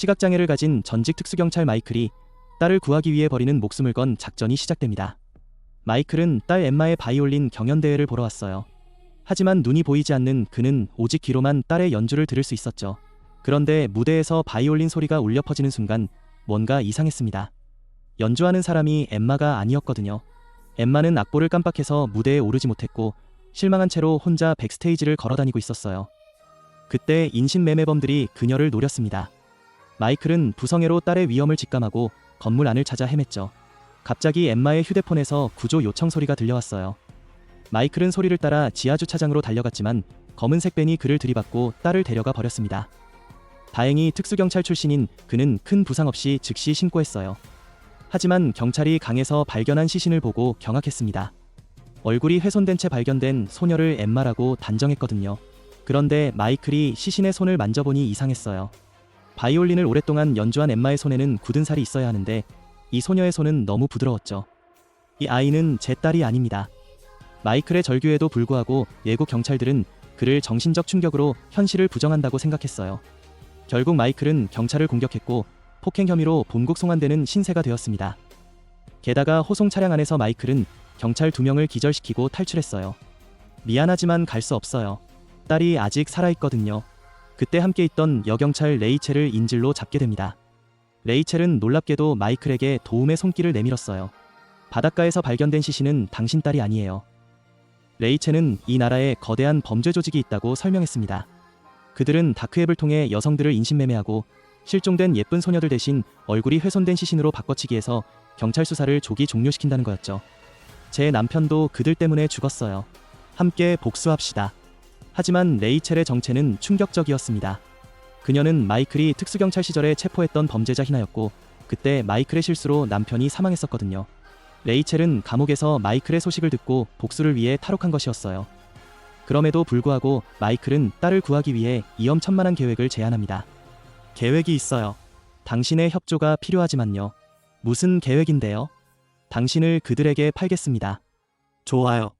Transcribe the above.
시각장애를 가진 전직 특수경찰 마이클이 딸을 구하기 위해 벌이는 목숨을 건 작전이 시작됩니다. 마이클은 딸 엠마의 바이올린 경연대회를 보러 왔어요. 하지만 눈이 보이지 않는 그는 오직 귀로만 딸의 연주를 들을 수 있었죠. 그런데 무대에서 바이올린 소리가 울려 퍼지는 순간 뭔가 이상했습니다. 연주하는 사람이 엠마가 아니었거든요. 엠마는 악보를 깜빡해서 무대에 오르지 못했고 실망한 채로 혼자 백스테이지를 걸어다니고 있었어요. 그때 인신매매범들이 그녀를 노렸습니다. 마이클은 부성애로 딸의 위험을 직감하고 건물 안을 찾아 헤맸죠. 갑자기 엠마의 휴대폰에서 구조 요청 소리가 들려왔어요. 마이클은 소리를 따라 지하 주차장으로 달려갔지만 검은색 벤이 그를 들이받고 딸을 데려가 버렸습니다. 다행히 특수경찰 출신인 그는 큰 부상 없이 즉시 신고했어요. 하지만 경찰이 강에서 발견한 시신을 보고 경악했습니다. 얼굴이 훼손된 채 발견된 소녀를 엠마라고 단정했거든요. 그런데 마이클이 시신의 손을 만져보니 이상했어요. 바이올린을 오랫동안 연주한 엠마의 손에는 굳은 살이 있어야 하는데 이 소녀의 손은 너무 부드러웠죠. 이 아이는 제 딸이 아닙니다. 마이클의 절규에도 불구하고 예고 경찰들은 그를 정신적 충격으로 현실을 부정한다고 생각했어요. 결국 마이클은 경찰을 공격했고 폭행 혐의로 본국 송환되는 신세가 되었습니다. 게다가 호송 차량 안에서 마이클은 경찰 두 명을 기절시키고 탈출했어요. 미안하지만 갈 수 없어요. 딸이 아직 살아있거든요. 그때 함께 있던 여경찰 레이첼을 인질로 잡게 됩니다. 레이첼은 놀랍게도 마이클에게 도움의 손길을 내밀었어요. 바닷가에서 발견된 시신은 당신 딸이 아니에요. 레이첼은 이 나라에 거대한 범죄 조직이 있다고 설명했습니다. 그들은 다크앱을 통해 여성들을 인신매매하고 실종된 예쁜 소녀들 대신 얼굴이 훼손된 시신으로 바꿔치기해서 경찰 수사를 조기 종료시킨다는 거였죠. 제 남편도 그들 때문에 죽었어요. 함께 복수합시다. 하지만 레이첼의 정체는 충격적이었습니다. 그녀는 마이클이 특수경찰 시절에 체포했던 범죄자 희나였고 그때 마이클의 실수로 남편이 사망했었거든요. 레이첼은 감옥에서 마이클의 소식을 듣고 복수를 위해 탈옥한 것이었어요. 그럼에도 불구하고 마이클은 딸을 구하기 위해 위험천만한 계획을 제안합니다. 계획이 있어요. 당신의 협조가 필요하지만요. 무슨 계획인데요? 당신을 그들에게 팔겠습니다. 좋아요.